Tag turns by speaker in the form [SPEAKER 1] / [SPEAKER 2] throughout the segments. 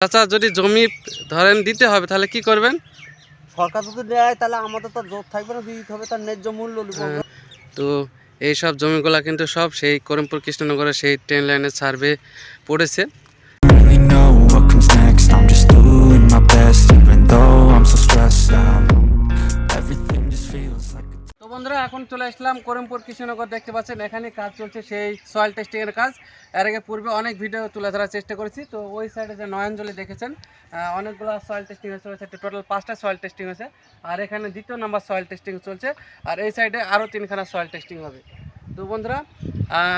[SPEAKER 1] চাচা যদি জমি ধরেন দিতে হবে তাহলে কি করবেন
[SPEAKER 2] সরকার যদি দেয় তাহলে আমাদের তো জোর থাকবে না দিতে হবে তার ন্যায্য মূল্য নেব
[SPEAKER 1] তো এই সব জমিগুলা কিন্তু সব সেই করিমপুর কৃষ্ণনগরের সেই ট্রেন লাইনের সার্ভে পড়েছে
[SPEAKER 3] really know what comes next. I'm just doing my best, even though I'm so stressed out.
[SPEAKER 1] বন্ধুরা, এখন চলে আসলাম করিমপুর কৃষ্ণনগর, দেখতে পাচ্ছেন এখানে কাজ চলছে সেই সয়েল টেস্টিং এর কাজ। এর আগে পূর্বে অনেক ভিডিও তুলে ধরার চেষ্টা করেছি, তো ওই সাইডে যে নয়নজলি দেখেছেন অনেকগুলো সয়েল টেস্টিং হয়েছে টোটাল পাঁচটা সয়েল টেস্টিং হয়েছে, আর এখানে দ্বিতীয় নাম্বার সয়েল টেস্টিং চলছে, আর এই সাইডে আরও তিনখানা সয়েল টেস্টিং হবে। তো বন্ধুরা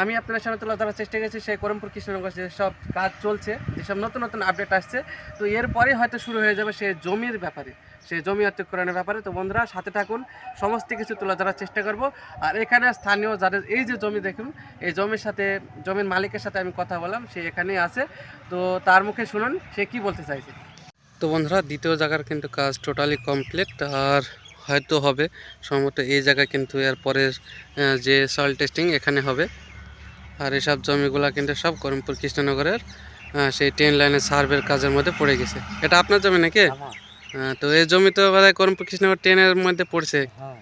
[SPEAKER 1] আমি আপনাদের সামনে তুলে ধরার চেষ্টা করেছি সেই করিমপুর কৃষ্ণনগর যেসব কাজ চলছে যেসব নতুন নতুন আপডেট আসছে। তো এরপরেই হয়তো শুরু হয়ে যাবে সেই জমির ব্যাপারে, সেই জমি অত্যকরণের ব্যাপারে। তো বন্ধুরা, সাথে থাকুন, সমস্ত কিছু তুলে ধরার চেষ্টা করব। আর এখানে স্থানীয় যাদের, এই যে জমি দেখুন, এই জমির সাথে, জমির মালিকের সাথে আমি কথা বললাম, সে এখানেই আছে। তো তার মুখে শুনুন, সে কি বলতে চাইছে? তো বন্ধুরা, দ্বিতীয় জায়গার কিন্তু কাজ টোটালি কমপ্লিট আর হয়তো হবে। সম্ভবত এই জায়গায় কিন্তু এর পরের যে সয়েল টেস্টিং এখানে হবে। আর এসব জমিগুলা কিন্তু সব করিমপুর কৃষ্ণনগরের সেই ট্রেন লাইনের সার্ভের কাজের মধ্যে পড়ে গেছে। এটা আপনার জমি নাকি? তো এই জমি তো বোধহয় করিমপুর কৃষ্ণনগর ট্রেনের মধ্যে পড়ছে।
[SPEAKER 2] হ্যাঁ।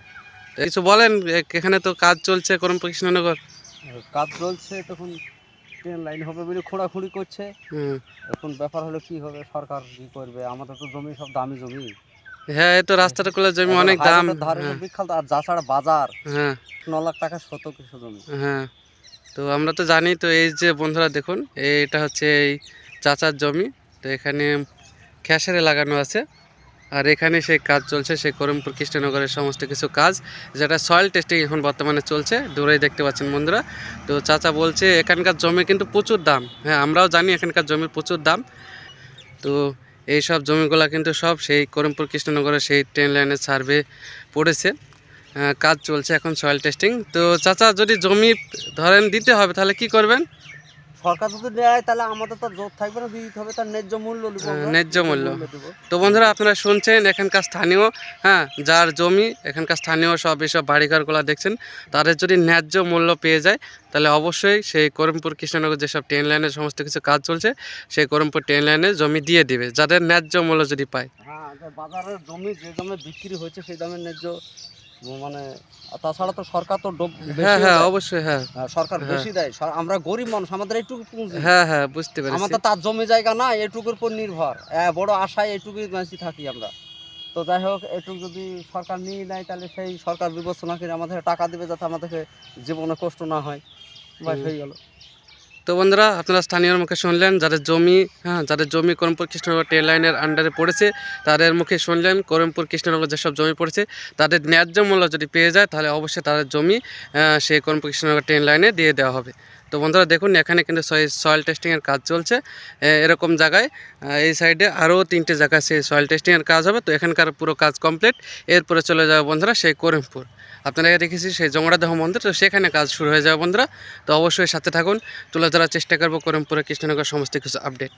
[SPEAKER 1] কিছু বলেন এখানে তো কাজ চলছে করিমপুর কৃষ্ণনগর।
[SPEAKER 2] কাজ চলছে তখন ট্রেন লাইন হবে বলে খোঁড়াখুড়ি করছে। এখন ব্যাপার হলো কি হবে সরকার কি করবে? আমাদের তো জমি সব দামি জমি।
[SPEAKER 1] হ্যাঁ এই তো রাস্তাটা করলে জমি অনেক দাম।
[SPEAKER 2] হাইরোডের ধারে
[SPEAKER 1] হ্যাঁ,
[SPEAKER 2] বিখ্যাত আর যাছাড়া বাজার।
[SPEAKER 1] হ্যাঁ।
[SPEAKER 2] ন লাখ টাকা শত কিছু জমি।
[SPEAKER 1] হ্যাঁ। তো আমরা তো জানি তো এই যে বন্ধুরা দেখুন এটা হচ্ছে এই চাচার জমি। তো এখানে খ্যাসারে লাগানো আছে। আর এখানে সেই কাজ চলছে সেই করমপুর কৃষ্ণনগরের সমস্ত কিছু কাজ যেটা সয়েল টেস্টিং এখন বর্তমানে চলছে। দূরেই দেখতে পাচ্ছেন বন্ধুরা। তো চাচা বলছে এখানকার জমি কিন্তু প্রচুর দাম। হ্যাঁ আমরাও জানি এখানকার জমির প্রচুর দাম। তো এই সব জমিগুলো কিন্তু সব সেই করিমপুর কৃষ্ণনগরের সেই ট্রেন লাইনের সার্ভে পড়েছে। কাজ চলছে এখন সয়েল টেস্টিং তো চাচা, যদি জমি ধরেন দিতে হবে, তাহলে কি করবেন?
[SPEAKER 2] সরকার যদি দেয় তাহলে আমাদের তো জোর থাকবে না দিতে হবে তার ন্যায্য মূল্য
[SPEAKER 1] হ্যাঁ। ন্যায্য মূল্য। তো বন্ধুরা আপনারা শুনছেন এখানকার স্থানীয় হ্যাঁ যার জমি এখানকার স্থানীয় সব এসব বাড়িঘরগুলো দেখছেন তাদের যদি ন্যায্য মূল্য পেয়ে যায় তাহলে অবশ্যই সেই করিমপুর কৃষ্ণনগর যেসব ট্রেন লাইনের সমস্ত কিছু কাজ চলছে সেই করিমপুর ট্রেন লাইনে জমি দিয়ে দিবে যাদের ন্যায্য মূল্য যদি পায়
[SPEAKER 2] হ্যাঁ বাজারের জমি যে দামে বিক্রি হয়েছে সেই দামের ন্যায্য মানে তাছাড়া তো সরকার তো ডোব-
[SPEAKER 1] হ্যাঁ হ্যাঁ অবশ্যই হ্যাঁ।
[SPEAKER 2] হ্যাঁ, সরকার
[SPEAKER 1] হ্যাঁ।
[SPEAKER 2] বেশি দেয়। আমরা গরিব মানুষ আমাদের এইটুকু পুঁজি।
[SPEAKER 1] হ্যাঁ হ্যাঁ বুঝতে পেরেছি।
[SPEAKER 2] আমাদের তার জমি জায়গা না এটুকুর উপর নির্ভর। এ, বড় আশায় এটুকুই বেঁচে থাকি আমরা। তো যাই হোক এটুকু যদি সরকার নিয়ে নেয় তাহলে সেই সরকার বিবেচনা করে আমাদের টাকা দেবে যাতে আমাদেরকে জীবনে কষ্ট না হয়।
[SPEAKER 1] হুম।
[SPEAKER 2] হয়ে গেল।
[SPEAKER 1] তো বন্ধুরা, আপনারা স্থানীয় মুখে শুনলেন, যাদের জমি হ্যাঁ যাদের জমি করমপুর কৃষ্ণনগর ট্রেন লাইনের আন্ডারে পড়েছে, তাদের মুখে শুনলেন করমপুর কৃষ্ণনগর যেসব জমি পড়েছে, তাদের ন্যায্য মূল্য যদি পেয়ে যায়, তাহলে অবশ্যই তাদের জমি সেই করমপুর কৃষ্ণনগর ট্রেন লাইনে দিয়ে দেওয়া হবে। তো বন্ধুরা দেখুন, এখানে কিন্তু সয়েল টেস্টিংয়ের কাজ চলছে। এরকম জায়গায় এই সাইডে আরও তিনটে জায়গায় সেই সয়েল টেস্টিংয়ের কাজ হবে। তো এখানকার পুরো কাজ কমপ্লিট এরপরে চলে যাবে বন্ধুরা সেই করিমপুর। আপনারা দেখেছি সেই জংড়াদহ মন্দির, তো সেখানে কাজ শুরু হয়ে যাবে বন্ধুরা। তো অবশ্যই সাথে থাকুন। তুলে ধরার চেষ্টা করব করিমপুরে কৃষ্ণনগর সমস্ত কিছু আপডেট